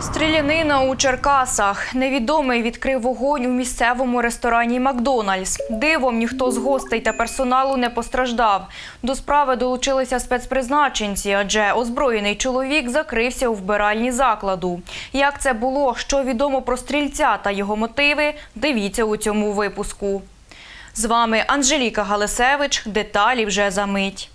Стрілянина у Черкасах. Невідомий відкрив вогонь у місцевому ресторані Макдональдс. Дивом ніхто з гостей та персоналу не постраждав. До справи долучилися спецпризначенці, адже озброєний чоловік закрився у вбиральні закладу. Як це було, що відомо про стрільця та його мотиви, дивіться у цьому випуску. З вами Анжеліка Галисевич. Деталі вже за мить.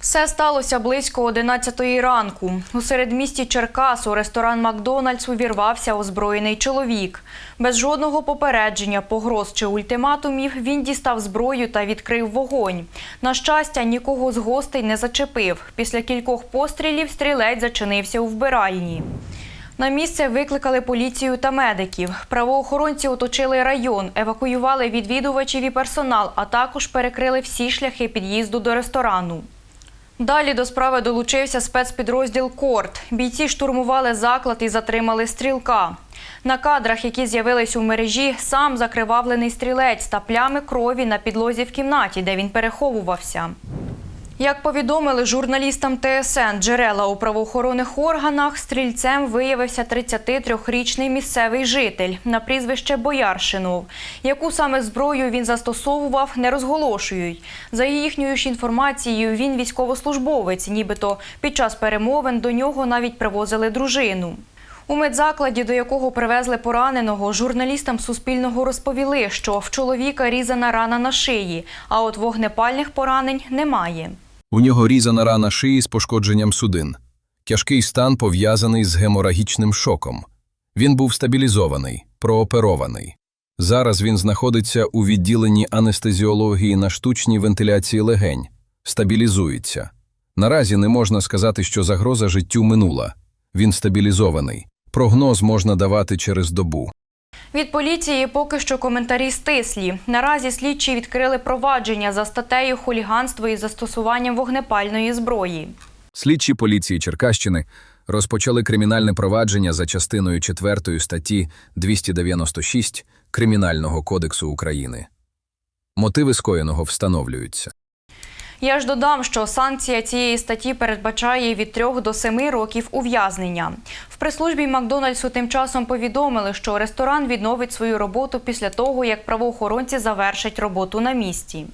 Все сталося близько 11-ї ранку. У середмісті Черкас у ресторан Макдональдс увірвався озброєний чоловік. Без жодного попередження, погроз чи ультиматумів він дістав зброю та відкрив вогонь. На щастя, нікого з гостей не зачепив. Після кількох пострілів стрілець зачинився у вбиральні. На місце викликали поліцію та медиків. Правоохоронці оточили район, евакуювали відвідувачів і персонал, а також перекрили всі шляхи під'їзду до ресторану. Далі до справи долучився спецпідрозділ Корт. Бійці штурмували заклад і затримали стрілка. На кадрах, які з'явились у мережі, сам закривавлений стрілець та плями крові на підлозі в кімнаті, де він переховувався. Як повідомили журналістам ТСН джерела у правоохоронних органах, стрільцем виявився 33-річний місцевий житель на прізвище Бояршинов. Яку саме зброю він застосовував, не розголошують. За їхньою ж інформацією, він військовослужбовець, нібито під час перемовин до нього навіть привозили дружину. У медзакладі, до якого привезли пораненого, журналістам Суспільного розповіли, що в чоловіка різана рана на шиї, а от вогнепальних поранень немає. У нього різана рана шиї з пошкодженням судин. Тяжкий стан пов'язаний з геморагічним шоком. Він був стабілізований, прооперований. Зараз він знаходиться у відділенні анестезіології на штучній вентиляції легень, стабілізується. Наразі не можна сказати, що загроза життю минула. Він стабілізований. Прогноз можна давати через добу. Від поліції поки що коментарі стислі. Наразі слідчі відкрили провадження за статтею хуліганство із застосуванням вогнепальної зброї. Слідчі поліції Черкащини розпочали кримінальне провадження за частиною 4 статті 296 Кримінального кодексу України. Мотиви скоєного встановлюються. Я ж додам, що санкція цієї статті передбачає від 3 до 7 років ув'язнення. В прес-службі Макдональдсу тим часом повідомили, що ресторан відновить свою роботу після того, як правоохоронці завершать роботу на місці.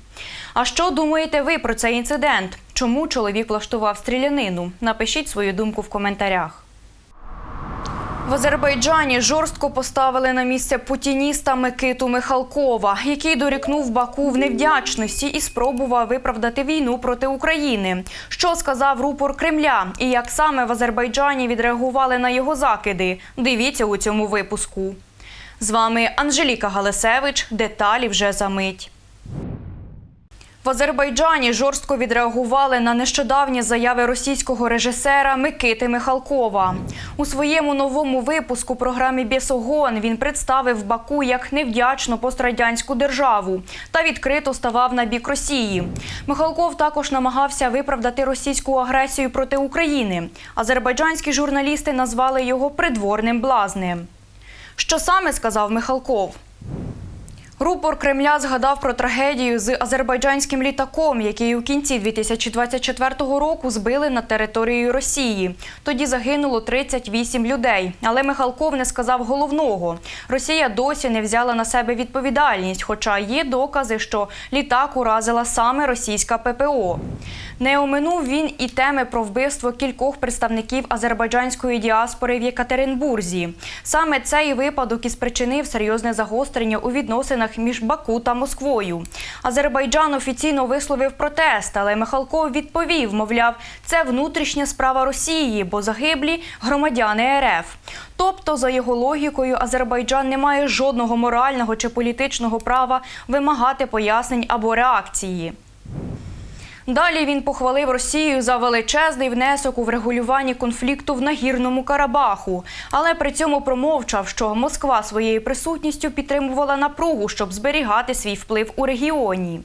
А що думаєте ви про цей інцидент? Чому чоловік влаштував стрілянину? Напишіть свою думку в коментарях. В Азербайджані жорстко поставили на місце путініста Микиту Михалкова, який дорікнув Баку в невдячності і спробував виправдати війну проти України. Що сказав рупор Кремля і як саме в Азербайджані відреагували на його закиди? Дивіться у цьому випуску. З вами Анжеліка Галисевич. Деталі вже за мить. В Азербайджані жорстко відреагували на нещодавні заяви російського режисера Микити Михалкова. У своєму новому випуску програмі Бєсогон він представив Баку як невдячну пострадянську державу та відкрито ставав на бік Росії. Михалков також намагався виправдати російську агресію проти України. Азербайджанські журналісти назвали його придворним блазнем. Що саме сказав Михалков? Рупор Кремля згадав про трагедію з азербайджанським літаком, який у кінці 2024 року збили на території Росії. Тоді загинуло 38 людей. Але Михалков не сказав головного. Росія досі не взяла на себе відповідальність, хоча є докази, що літак уразила саме російська ППО. Не оминув він і теми про вбивство кількох представників азербайджанської діаспори в Єкатеринбурзі. Саме цей випадок і спричинив серйозне загострення у відносинах між Баку та Москвою. Азербайджан офіційно висловив протест, але Михалков відповів, мовляв, це внутрішня справа Росії, бо загиблі громадяни РФ. Тобто, за його логікою, Азербайджан не має жодного морального чи політичного права вимагати пояснень або реакції. Далі він похвалив Росію за величезний внесок у врегулюванні конфлікту в нагірному Карабаху, але при цьому промовчав, що Москва своєю присутністю підтримувала напругу, щоб зберігати свій вплив у регіоні.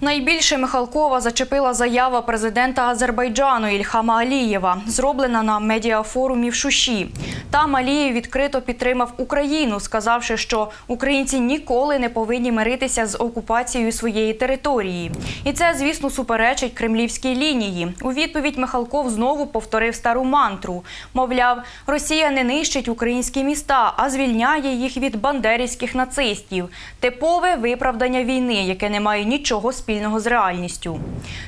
Найбільше Михалкова зачепила заява президента Азербайджану Ільхама Алієва, зроблена на медіафорумі в Шуші. Там Алієв відкрито підтримав Україну, сказавши, що українці ніколи не повинні миритися з окупацією своєї території. І це, звісно, суперечить кремлівській лінії. У відповідь Михалков знову повторив стару мантру. Мовляв, Росія не нищить українські міста, а звільняє їх від бандерівських нацистів. Типове виправдання війни, яке не має нічого спільного з реальністю.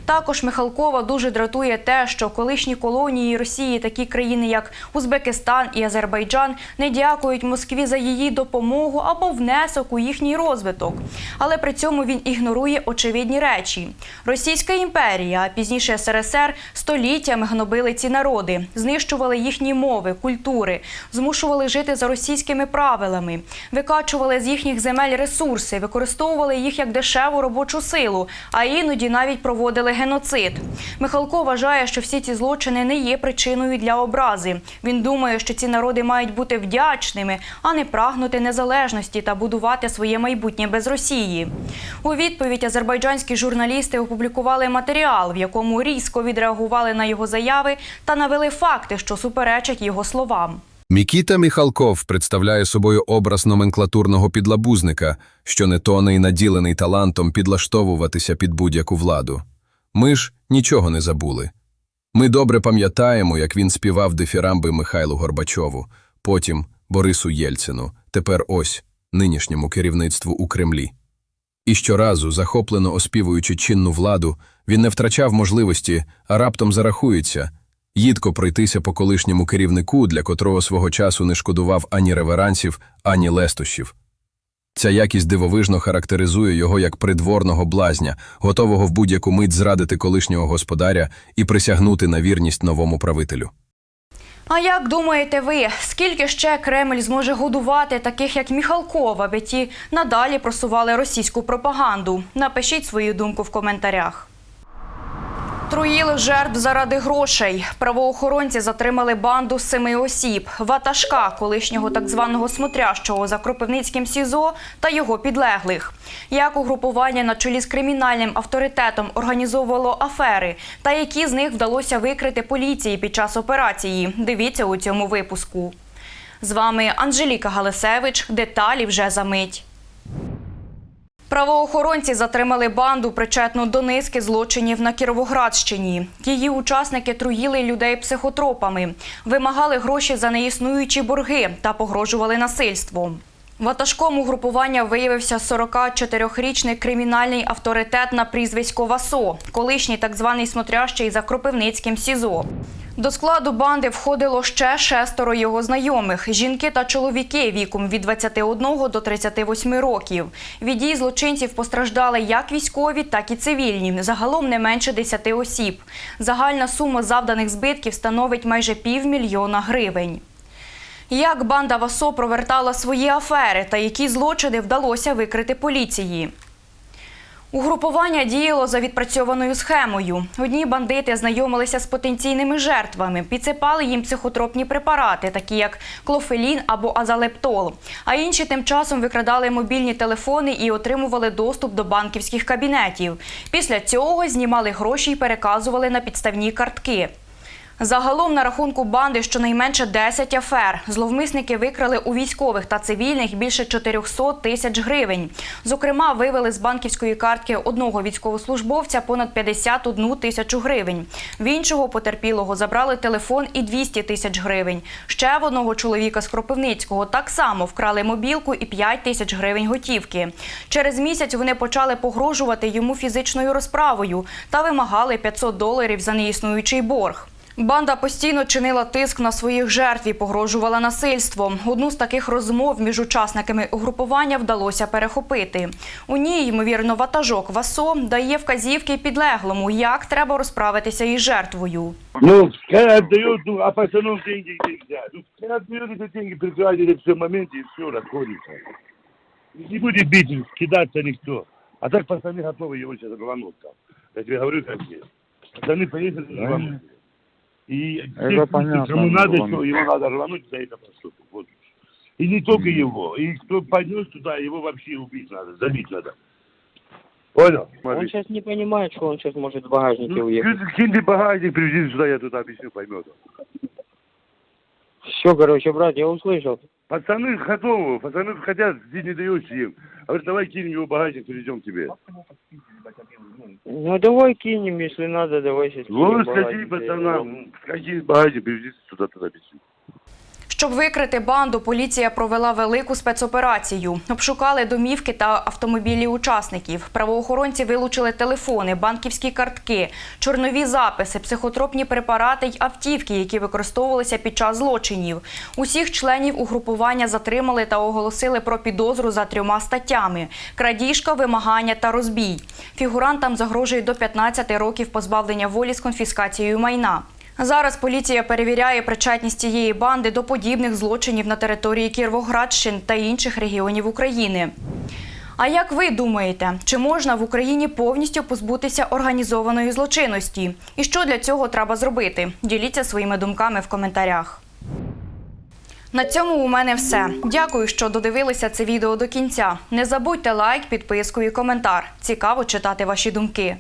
Також Михалкова дуже дратує те, що колишні колонії Росії, такі країни як Узбекистан і Азербайджан, не дякують Москві за її допомогу або внесок у їхній розвиток. Але при цьому він ігнорує очевидні речі. Російська імперія, а пізніше СРСР, століттями гнобили ці народи, знищували їхні мови, культури, змушували жити за російськими правилами, викачували з їхніх земель ресурси, використовували їх як дешеву робочу силу, а іноді навіть проводили геноцид. Михалко вважає, що всі ці злочини не є причиною для образи. Він думає, що ці народи мають бути вдячними, а не прагнути незалежності та будувати своє майбутнє без Росії. У відповідь азербайджанські журналісти опублікували матеріал, в якому різко відреагували на його заяви та навели факти, що суперечать його словам. Мікіта Міхалков представляє собою образ номенклатурного підлабузника, що не тоне й наділений талантом підлаштовуватися під будь-яку владу. Ми ж нічого не забули. Ми добре пам'ятаємо, як він співав дифірамби Михайлу Горбачову, потім Борису Єльцину, тепер ось нинішньому керівництву у Кремлі. І щоразу, захоплено оспівуючи чинну владу, він не втрачав можливості, а раптом зарахується – їдко пройтися по колишньому керівнику, для котрого свого часу не шкодував ані реверансів, ані лестощів. Ця якість дивовижно характеризує його як придворного блазня, готового в будь-яку мить зрадити колишнього господаря і присягнути на вірність новому правителю. А як думаєте ви, скільки ще Кремль зможе годувати таких як Міхалков, аби ті надалі просували російську пропаганду? Напишіть свою думку в коментарях. Труїли жертв заради грошей. Правоохоронці затримали банду семи осіб. Ватажка, колишнього так званого смотрящого за Кропивницьким СІЗО та його підлеглих. Як угрупування на чолі з кримінальним авторитетом організовувало афери, та які з них вдалося викрити поліції під час операції. Дивіться у цьому випуску. З вами Анжеліка Галисевич. Деталі вже за мить. Правоохоронці затримали банду, причетну до низки злочинів на Кіровоградщині. Її учасники труїли людей психотропами, вимагали гроші за неіснуючі борги та погрожували насильством. Ватажком угрупування виявився 44-річний кримінальний авторитет на прізвисько Васо, колишній так званий смотрящий за Кропивницьким СІЗО. До складу банди входило ще шестеро його знайомих – жінки та чоловіки віком від 21 до 38 років. Від дій злочинців постраждали як військові, так і цивільні. Загалом не менше 10 осіб. Загальна сума завданих збитків становить майже півмільйона гривень. Як банда Васо провертала свої афери та які злочини вдалося викрити поліції? Угрупування діяло за відпрацьованою схемою. Одні бандити знайомилися з потенційними жертвами, підсипали їм психотропні препарати, такі як клофелін або азалептол. А інші тим часом викрадали мобільні телефони і отримували доступ до банківських кабінетів. Після цього знімали гроші і переказували на підставні картки. Загалом на рахунку банди щонайменше 10 афер. Зловмисники викрали у військових та цивільних більше 400 тисяч гривень. Зокрема, вивели з банківської картки одного військовослужбовця понад 51 тисячу гривень. В іншого потерпілого забрали телефон і 200 тисяч гривень. Ще в одного чоловіка з Кропивницького так само вкрали мобілку і 5 тисяч гривень готівки. Через місяць вони почали погрожувати йому фізичною розправою та вимагали 500 доларів за неіснуючий борг. Банда постійно чинила тиск на своїх жертв і погрожувала насильством. Одну з таких розмов між учасниками угрупування вдалося перехопити. У ній, ймовірно, ватажок Васо дає вказівки підлеглому, як треба розправитися із жертвою. Ну, пускай отдает, ну, а пацанов деньги нельзя. Ну, пускай отдает эти деньги, прикладет все в моменте и все, расходится. Не будет бить, кидаться никто. А так пацаны готовы его сейчас рвануть там. Я тебе говорю, как есть. Пацаны поехали рвануть. И Это понятно, кому надо, что его надо рвануть за это поступок. Вот. И не только его. И кто пойдет туда, его вообще убить надо, забить надо. Понял? Он Смотри. сейчас не понимает, что он сейчас может в багажнике Ну, уехать. ки- Кинь ты багажник, привези сюда, я тут объясню, поймет. Все, короче, брат, я услышал. Пацаны готовы, пацаны хотят, ты не даешь им. Говорит, давай кинем его багажник, привезем тебе. Ну давай кинем, если надо, давай сейчас кинем Ну, в сходи, багажник, пацанам, сходи в багажник, привези сюда, тогда объясню. Щоб викрити банду, поліція провела велику спецоперацію. Обшукали домівки та автомобілі учасників. Правоохоронці вилучили телефони, банківські картки, чорнові записи, психотропні препарати й автівки, які використовувалися під час злочинів. Усіх членів угрупування затримали та оголосили про підозру за трьома статтями: крадіжка, вимагання та розбій. Фігурантам загрожує до 15 років позбавлення волі з конфіскацією майна. Зараз поліція перевіряє причетність цієї банди до подібних злочинів на території Кіровоградщин та інших регіонів України. А як ви думаєте, чи можна в Україні повністю позбутися організованої злочинності? І що для цього треба зробити? Діліться своїми думками в коментарях. На цьому у мене все. Дякую, що додивилися це відео до кінця. Не забудьте лайк, підписку і коментар. Цікаво читати ваші думки.